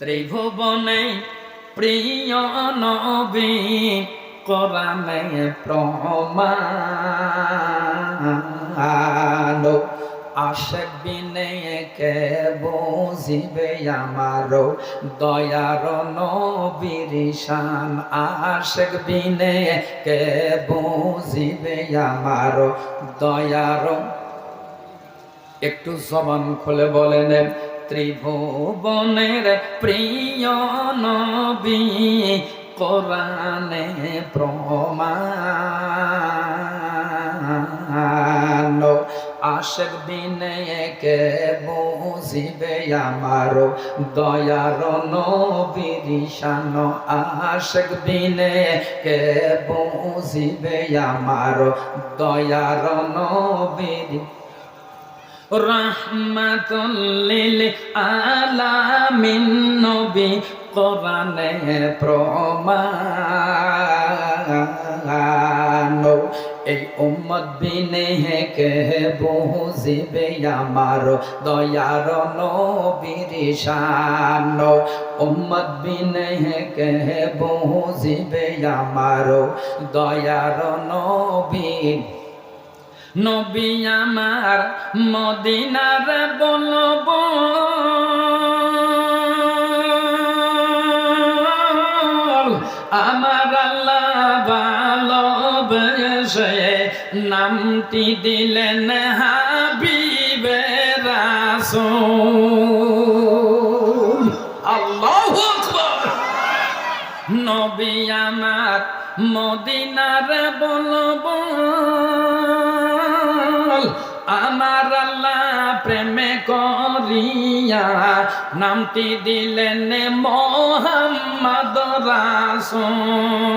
ত্রিভুবনে প্রিয় নবী কোরআনে প্রমাণ। আশেক বিনে কে বুঝিবে আমার? দয়ার নবীর শান। আশেক বিনে কে বুঝিবে আমার? দয়ার একটু জবান খুলে বলেন ত্রিভুবনের প্রিয় নবী, কোরআনে প্রমাণ। আশেক বিনে কে বুঝিবে আমার দয়ার নবীর শান আশেক বিনে কে বুঝিবে আমার দয়ার নবীর রহমাতুল্লিল আলামিন নবী কোরআনে প্রমাণ। এই উম্মত বিনে কে বুঝিবে আমার দয়ার নবীর শান। উম্মত বিনে কে বুঝিবে আমার দয়ার নবীর নবী আমার মদিনার বলব। আমার আল্লাহ ভালোবেসে নামটি দিলেন হাবিবে নবী আমার মদিনার বলব। আমার আল্লাহ প্রেমে করিয়া নামটি দিলেন মোহাম্মদ রাসূল।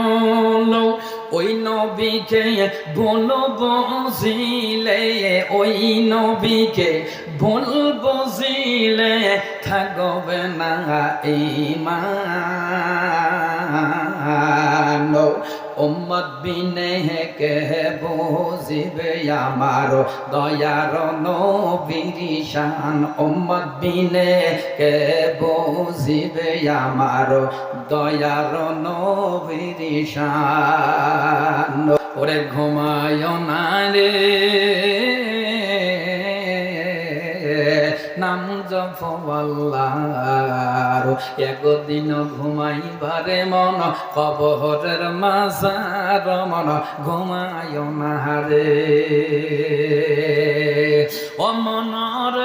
ওই নবীকে ভুল বুঝিলে, ওই নবীকে ভুল বুঝিলে থাকবে না ইমান। উম্মত বিনে কে বুঝিবে আমার দয়ার নবীর শান। উম্মত বিনে কে বুঝিবে আমার দয়ার নবীর শান। ওরে ঘুমায় না রে। নাম জফওয়াল্লার একদিন ঘুমাই ভারে মন কবহরের মাজার মন, ঘুমায় না রে। ও মনর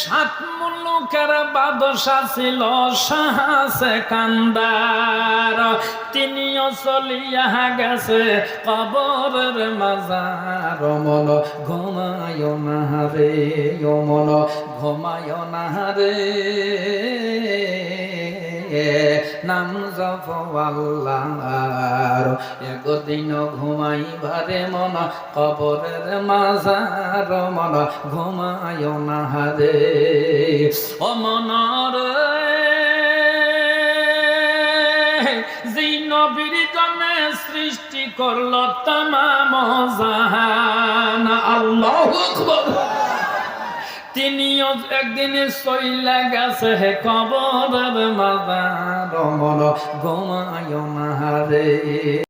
সাত বাদশা ছিল সাহস কান্দার। তিনিও চলিয়া গেছে কবরের মাজার। মন ঘুমায় না রে অমল ঘুমায় না রে। নাম জফওয়াল্লার একদিন ঘুমাইবারে মন, কবরের মাজার মন, ঘুমায় না রে ও যেই নবীর সৃষ্টি করল তামাম জাহান। আল্লাহু তিনিও একদিন শৈলা গেছে হে কবরের মাজার মন। গোমায় না রে।